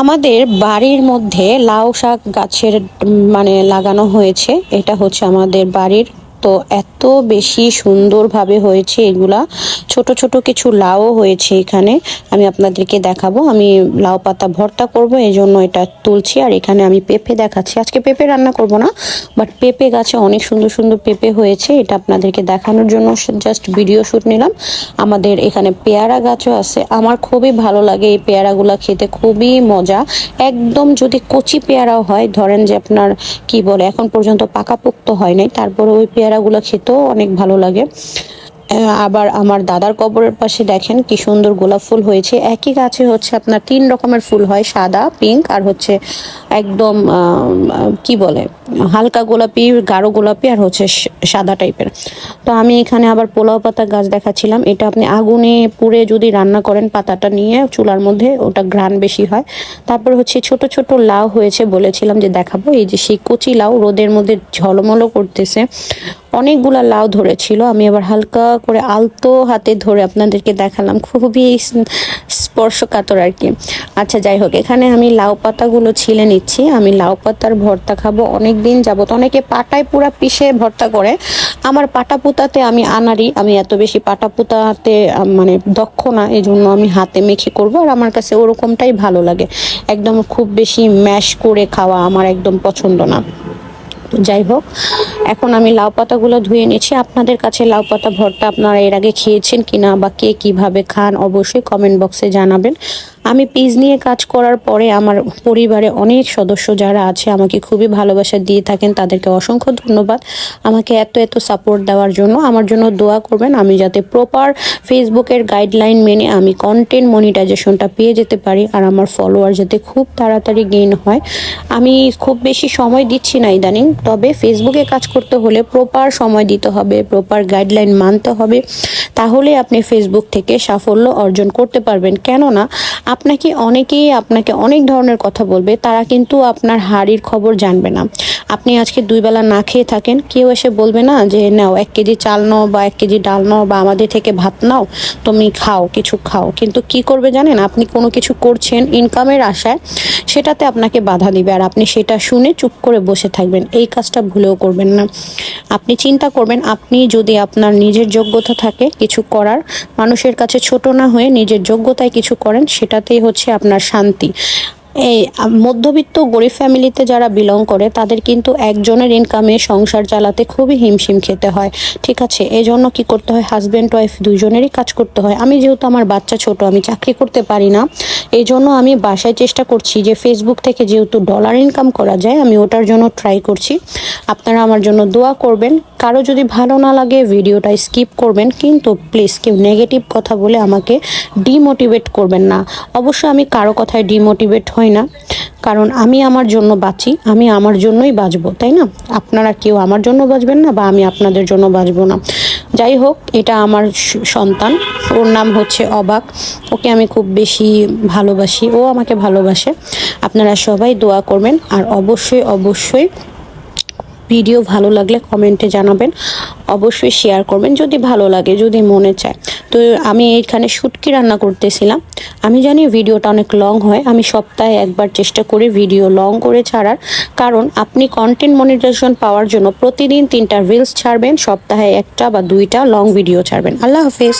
আমাদের বাড়ির মধ্যে লাউ শাক গাছের মানে লাগানো হয়েছে। এটা হচ্ছে আমাদের বাড়ির তো এত বেশি সুন্দরভাবে হয়েছে এগুলা। ছোট ছোট কিছু লাউ হয়েছে এখানে। আমি আপনাদেরকে দেখাবো। আমি লাউ পাতা ভর্তা করব এই জন্য এটা তুলছি আর এখানে আমি পেঁপে দেখাচ্ছি। আজকে পেঁপে রান্না করব না বাট পেঁপে গাছে অনেক সুন্দর সুন্দর পেঁপে হয়েছে। এটা আপনাদেরকে দেখানোর জন্য জাস্ট ভিডিও শ্যুট নিলাম। আমাদের এখানে পেয়ারা গাছও আছে। আমার খুবই ভালো লাগে এই পেয়ারাগুলো খেতে, খুবই মজা। একদম যদি কচি পেয়ারাও হয়, ধরেন যে আপনার কি বলে, এখন পর্যন্ত পাকাপোক্ত হয় নাই, তারপরে ওই পেয়ারাগুলো খেতেও অনেক ভালো লাগে। আবার আমার দাদার কবরের পাশে দেখেন কি সুন্দর গোলাপ ফুল হয়েছে। একই গাছে হচ্ছে আপনার তিন রকমের ফুল হয়, সাদা, পিঙ্ক আর হচ্ছে একদম কি বলে, হালকা গোলাপি, গাঢ় গোলাপি আর হচ্ছে সাদা টাইপের। তো আমি এখানে আবার পোলাও পাতা গাছ দেখাচ্ছিলাম। এটা আপনি আগুনে পুড়ে যদি রান্না করেন পাতাটা নিয়ে চুলার মধ্যে ওটা ঘ্রাণ বেশি হয়। তারপর হচ্ছে ছোট ছোট লাউ হয়েছে বলেছিলাম যে দেখাবো। এই যে সেই কচি লাউ রোদের মধ্যে ঝলমলো করতেছে। অনেকগুলা লাউ ধরেছিল। আমি আবার হালকা করে আলতো হাতে ধরে আপনাদেরকে দেখালাম। খুবই স্পর্শকাতর আর কি। আচ্ছা যাই হোক, এখানে আমি লাউ পাতাগুলো ছিলে নিচ্ছি। আমি লাউ পাতার ভর্তা খাব অনেক দিন যাবত অনেকে পাটায় পুরা পিষে ভর্তা করে। আমার পাটা পুতাতে আমি আনারি আমি এত বেশি পাটা পুতাতে মানে দক্ষ না এই জন্য আমি হাতে মেখে করব আর আমার কাছে ওরকমটাই ভালো লাগে। একদম খুব বেশি ম্যাশ করে খাওয়া আমার একদম পছন্দ না। যাই হোক, এখন আমি লাউ পাতাগুলো ধুয়ে নিয়েছি আপনাদের কাছে লাউ পাতা ভর্তা আপনারা এর আগে খেয়েছেন কিনা বা কে কীভাবে খান অবশ্যই কমেন্ট বক্সে জানাবেন। আমি পিস নিয়ে কাজ করার পরে আমার পরিবারে অনেক সদস্য যারা আছে, আমাকে খুবই ভালোবাসা দিয়ে থাকেন। তাদেরকে অসংখ্য ধন্যবাদ। আমাকে এত এত সাপোর্ট দেওয়ার জন্য। আমার জন্য দোয়া করবেন, আমি যাতে প্রপার ফেসবুকের গাইডলাইন মেনে আমি কন্টেন্ট মনিটাইজেশনটা পেয়ে যেতে পারি আর আমার ফলোয়ার যাতে খুব তাড়াতাড়ি গেইন হয়। আমি খুব বেশি সময় দিচ্ছি না ইদানিং, তবে ফেসবুকে কাজ করতে হলে প্রপার সময় দিতে হবে প্রপার গাইডলাইন মানতে হবে। তাহলে আপনি ফেসবুক থেকে সাফল্য অর্জন করতে পারবেন। কেননা আপনাকে অনেকেই আপনাকে অনেক ধরনের কথা বলবে, তারা কিন্তু আপনার হাড়ির খবর জানবে না। আপনি আজকে দুই বেলা না খেয়ে থাকেন, কেউ এসে বলবে না যে, নাও, এক কেজি চাল নাও বা এক কেজি ডাল নাও বা আমাদের থেকে ভাত নাও, তুমি খাও, কিছু খাও। কিন্তু কি করবে জানেন? আপনি কোনো কিছু করছেন ইনকামের আশায়, সেটাতে আপনাকে বাধা দিবে আর আপনি সেটা শুনে চুপ করে বসে থাকবেন। এই কাজটা ভুলেও করবেন না। আপনি চিন্তা করবেন, আপনি যদি আপনার নিজের যোগ্যতা থাকে কিছু করার, মানুষের কাছে ছোট না হয়ে নিজের যোগ্যতায় কিছু করেন সেটাতেই হচ্ছে আপনার শান্তি। এই মধ্যবিত্ত গরিব ফ্যামিলিতে যারা বিলং করে, তাদের কিন্তু একজনের ইনকামে সংসার চালাতে খুবই হিমশিম খেতে হয়। ঠিক আছে এই জন্য কি করতে হয়? হাজব্যান্ড ওয়াইফ দুজনেরই কাজ করতে হয়। আমি যেহেতু আমার বাচ্চা ছোট, আমি চাকরি করতে পারি না। এই জন্য আমি বাসায় চেষ্টা করছি যে ফেসবুক থেকে যেহেতু ডলার ইনকাম করা যায়, আমি ওটার জন্য ট্রাই করছি। আপনারা আমার জন্য দোয়া করবেন। কারও যদি ভালো না লাগে ভিডিওটা স্কিপ করবেন, কিন্তু প্লিজ কেউ নেগেটিভ কথা বলে আমাকে ডিমোটিভেট করবেন না। অবশ্য আমি কারও কথায় ডিমোটিভেট হই না। কারণ আমি আমার জন্য বাঁচি, আমি আমার জন্যই বাঁচব, তাই না? আপনারা কেউ আমার জন্য বাঁচবেন না বা আমি আপনাদের জন্য বাঁচব না। যাই হোক, এটা আমার সন্তান, ওর নাম হচ্ছে অবাক। ওকে আমি খুব বেশি ভালোবাসি, ও আমাকে ভালোবাসে। আপনারা সবাই দোয়া করবেন, আর অবশ্যই অবশ্যই ভিডিও ভালো লাগলে কমেন্টে জানাবেন। অবশ্যই শেয়ার করবেন যদি ভালো লাগে, যদি মনে চায়। তো আমি এইখানে শুটকি রান্না করতেছিলাম। আমি জানি ভিডিওটা অনেক লং হয়। আমি সপ্তাহে একবার চেষ্টা করি ভিডিও লং করে ছাড়ার। কারণ আপনি কন্টেন্ট মনিটাইজেশন পাওয়ার জন্য প্রতিদিন তিনটা রিলস ছাড়বেন, সপ্তাহে একটা বা দুইটা লং ভিডিও ছাড়বেন। আল্লাহ হাফেজ।